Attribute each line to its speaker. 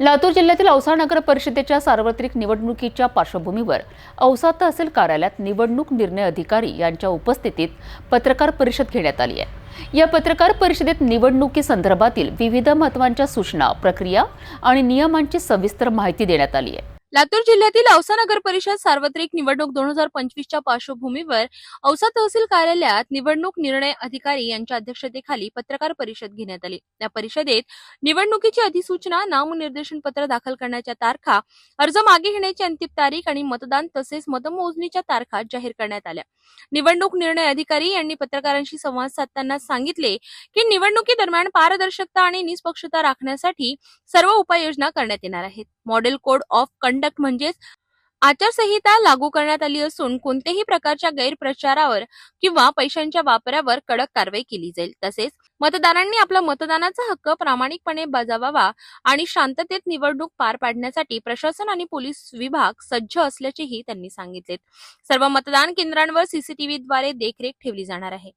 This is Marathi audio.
Speaker 1: लातूर जिल्ह्यातील औसा नगर परिषदेच्या सार्वत्रिक निवडणुकीच्या पार्श्वभूमीवर औसा तहसील कार्यालयात निवडणूक निर्णय अधिकारी यांच्या उपस्थितीत पत्रकार परिषद घेण्यात आली आहे. या पत्रकार परिषदेत निवडणुकीसंदर्भातील विविध महत्त्वांच्या सूचना प्रक्रिया आणि नियमांची सविस्तर माहिती देण्यात आली आहे.
Speaker 2: लातूर जिल्ह्यातील औसा नगर परिषद सार्वत्रिक निवडणूक दोन हजार पंचवीसच्या पार्श्वभूमीवर औसा तहसील कार्यालयात निवडणूक निर्णय अधिकारी यांच्या अध्यक्षतेखाली पत्रकार परिषद घेण्यात आली. या परिषदेत निवडणुकीची अधिसूचना नामनिर्देशन पत्र दाखल करण्याच्या तारखा अर्ज मागे घेण्याची अंतिम तारीख आणि मतदान तसेच मतमोजणीच्या तारखा जाहीर करण्यात आल्या. निवडणूक निर्णय अधिकारी यांनी पत्रकारांशी संवाद साधताना सांगितले की निवडणुकीदरम्यान पारदर्शकता आणि निष्पक्षता राखण्यासाठी सर्व उपाययोजना करण्यात येणार आहेत. मॉडेल कोड ऑफ कंडक्ट म्हणजेच आचारसंहिता लागू करण्यात आली असून कोणत्याही प्रकारच्या गैरप्रचारावर किंवा पैशांच्या वापरावर कडक कारवाई केली जाईल. तसेच मतदारांनी आपला मतदानाचा हक्क प्रामाणिकपणे बजावावा आणि शांततेत निवडणूक पार पाडण्यासाठी प्रशासन आणि पोलीस विभाग सज्ज असल्याचेही त्यांनी सांगितले. सर्व मतदान केंद्रांवर सीसीटीव्हीद्वारे देखरेख ठेवली जाणार आहे.